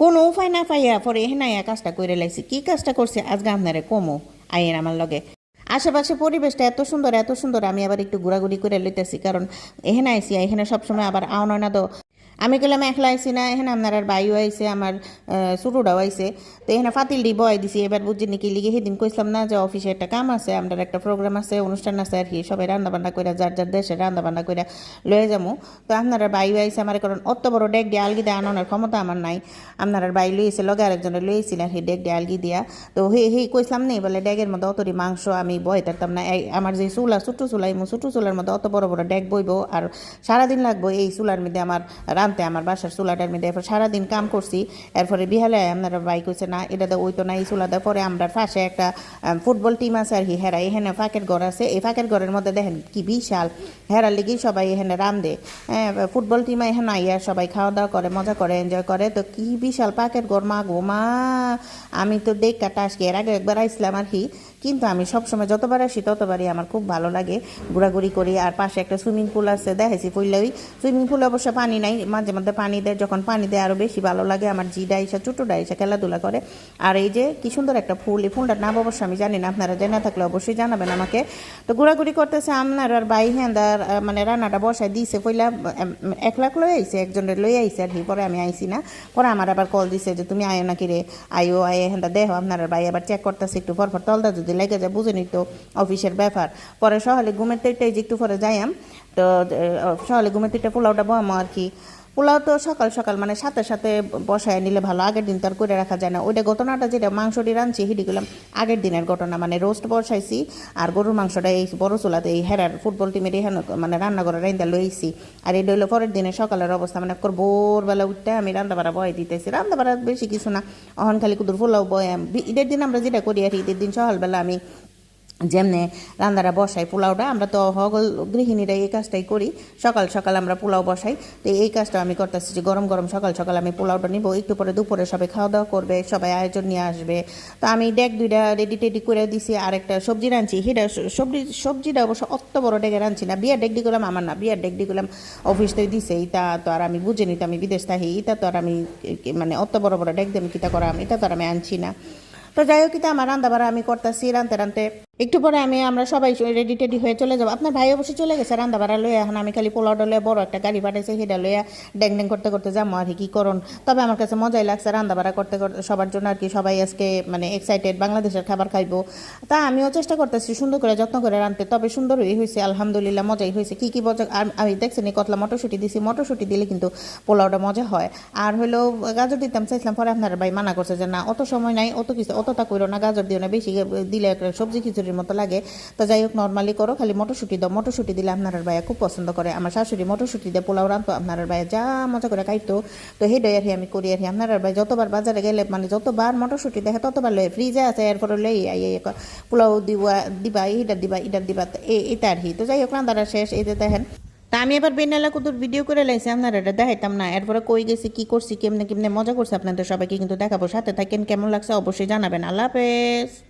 কোনো উপায় না পাইয়া পরে আয়া কাজটা করে লাইছি। কি কাজটা করছে আজকে আপনারে কমো, আইয়ের আমার লগে। আশেপাশে পরিবেশটা এত সুন্দর এত সুন্দর, আমি আবার একটু ঘোরাঘুরি করে লইতেছি, কারণ এখানে আইসি এখানে সবসময় আবার আওনা না তো আমি গেলাম একলা আইসি না এখানে আপনার আর বাইও আইসে আমার ছোটোটাও আইসে তো এখানে ফাতিল ডি বয় দিছি, এবার বুঝছি নাকি লিগে সেদিন কইসলাম না যে অফিসে একটা কাম আছে, আপনার একটা প্রোগ্রাম আছে, অনুষ্ঠান আছে আর কি, সবাই রান্না বান্না করে যার যার দেশে রান্না বান্না করে লয়ে যাব তো আপনারা বাইও আইসে আমার কারণ অত বড় ডেক দিয়ে আলগি দিয়ে আনানোর ক্ষমতা আমার নাই। আপনার বাই লইছে, লগে আরেকজনের লইছিলেন সেই ডেক দিয়ে আলগি দিয়া। তো হে হে কইসলাম নেই, বলে ডেগের মধ্যে অতরি মাংস আমি বয় থাকতাম না। আমার যে চুলা ছোটো চুলা, এই ছোটো চুলার মধ্যে অত বড় বড় ডেক বইব, আর সারাদিন লাগবো এই চুলার মধ্যে আমার রানতে আমার বাসার চুলাটার মধ্যে এরপর সারাদিন কাম করছি। এরপরে বিহালে আপনারা বাইক হয়েছে না, এটা তো ওই তো না, এই চুলাতে পরে আমরা পাশে একটা ফুটবল টিম আছে আর কি, হেরা এখানে ফাঁকের ঘর আছে। এই ফাঁকের ঘরের মধ্যে দেখেন কি বিশাল। হেরার লেগে সবাই এখানে রান্ধে হ্যাঁ ফুটবল টিম এখানে আইয়া সবাই খাওয়া দাওয়া করে, মজা করে এনজয় করে। তো কি বিশাল পাকের ঘর, মা গো, মা। আমি তো দেখ কাটা আসছি এর আগে একবার আইসলাম আর কি। কিন্তু আমি সবসময় যতবার আসি, ততবারই আমার খুব ভালো লাগে ঘোরাঘুরি করি। আর পাশে একটা সুইমিং পুল আছে দেখেছি ফুললে ওই সুইমিং পুলে অবশ্য পানি নাই, মাঝে মধ্যে পানি দেয়, যখন পানি দেয় আরও বেশি ভালো লাগে। আমার জি ডাইসা ছোটো ডাইসা খেলাধুলা করে। আর এই যে কি সুন্দর একটা ফুল, এই ফুলটার নাম অবশ্য আমি জানি না, আপনারা জেনে থাকলে অবশ্যই জানাবেন আমাকে। তো ঘোরাঘুরি করতেছে আপনার আর বাই হ্যান্দার মানে রান্নাটা বসায় দিয়েছে পইলা এক লাখ লয়ে আইসে একজনের লই আইসে আর কি, পরে আমি আইছি না। পরে আমার আবার কল দিছে যে, তুমি আয়ো নাকি রে? আয়ো, আয় হ্যান্ডা দেহ, আপনার ভাই আবার চেক করতেছে, একটু পর পর তলদা যদি লেগে যায়, বুঝে নিত অফিসের ব্যাপার। পরে সহলে ঘুমের তেটাই যে একটু পরে যাইয়াম, তো সহলে ঘুমের তেটা পোলাওটা বাম আর কি। পোলাও তো সকাল সকাল মানে সাথে সাথে বসায় নিলে ভালো, আগের দিন তো আর করে রাখা যায় না। ওইটা ঘটনাটা যেটা মাংসটি রাঁধছি হিডি গেলাম আগের দিনের ঘটনা মানে রোস্ট বসাইছি আর গরুর মাংসটা এই বড় চুলাতে, এই হেরার ফুটবল টিমের এখানে মানে রান্না করে রাইন্দা লইছি। আর এটা হইল পরের দিনের সকালের অবস্থা মানে একবার ভোরবেলা উঠতে আমি রান্না বাড়া বয় দিতেছি। রান্না বাড়া বেশি কিছু না, অহন খালি কুদুর পোলাও বয় ঈদের দিন আমরা যেটা করি আর ঈদের দিন সকালবেলা আমি যেমনে রান্নারা বসাই পোলাওটা, আমরা তো হগল গৃহিণীরা এই কাজটাই করি। সকাল সকাল আমরা পোলাও বসাই। তো এই কাজটা আমি করতেছি যে গরম গরম সকাল সকাল আমি পোলাওটা নিব। একটু পরে দুপুরে সবাই খাওয়া দাওয়া করবে, সবাই আয়োজন নিয়ে আসবে। তো আমি ডেক দুইটা রেডি টেডি করে দিছি। আর একটা সবজি রাঁধছি। সেটা সবজি, সবজিটা অবশ্য অত বড় ডেকে রাঁধছি না। বিয়ার ডেক করলাম আমার না। বিয়ার ডেক করলাম অফিস থেকে দিছে। ইটা তো আর আমি বুঝে নিতে আমি বিদেশ থাকি। ইতা তো আর আমি মানে অত বড় বড় ডেক দিয়ে আমি কিতা করাম এটা তো আর আমি আনছি না। তো যাই হোক কিন্তু আমার রান্না বাড়া আমি করতেছি। রানতে রানতে একটু পরে আমি, আমরা সবাই রেডি টেডি হয়ে চলে যাব। আপনার ভাই অবশ্যই চলে গেছে রান্না বাড়া লইয়া। এখন আমি খালি পোলাও ডলে বড় একটা গাড়ি পাঠাইছে সেটা লইয়া ড্যাং ড্যাং করতে করতে যাব। আর কি করুন? তবে আমার কাছে মজাই লাগছে রান্না বাড়া করতে করতে সবার জন্য আর কি সবাই আজকে মানে এক্সাইটেড বাংলাদেশের খাবার খাইবো। তা আমিও চেষ্টা করতেছি সুন্দর করে, যত্ন করে রানতে তবে সুন্দরই হয়েছে আলহামদুলিল্লাহ মজাই হয়েছে কী কী মজা আর আমি দেখছি নি কতলা মটরশুঁটি দিছি। মটরশুঁটি দিলে কিন্তু পোলাওটা মজা হয়। আর হলো গাজর দিতাম, চাইছিলাম পরে আপনার ভাই মানা করছে যে না, অত সময় নাই, অত কিছু, অতটা করো না, গাজর দিও না, বেশি, দিলে সবজি সবজি খিচুড়ির মতো লাগে। তো যাই হোক নর্মালি করো, খালি মটরশুঁটি দাও। মটরশুঁটি দিলে আপনার ভাইয়া খুব পছন্দ করে। আমার শাশুড়ি মটরশুঁটি দিয়ে পোলাও রান্তো আপনার ভাইয়া যা মজা করে খাইতো। তো হেডই আর আমি করি আর আপনার ভাই যতবার বাজারে গেলে মানে যতবার মটরশুঁটি দেখে, ততবার লয়ে ফ্রিজে আছে, এরপরে লই আই পোলাও দিবা দিবা, এইটা দিবা এটা দিবা। এটা আর কি। তো যাই হোক রান্নাটা শেষ। এই যে দেখেন, তা আমি এবার বেনালা কুতুর ভিডিও করে লাইছি, আপনারা এটা দেখাইতাম না। এরপরে কই গেছি, কি করছি, কেমনে কেমনে মজা করছে আপনাদের সবাইকে কিন্তু দেখাবো। সাথে থাকেন, কেমন লাগছে অবশ্যই জানাবেন। আল্লাহ হাফেজ।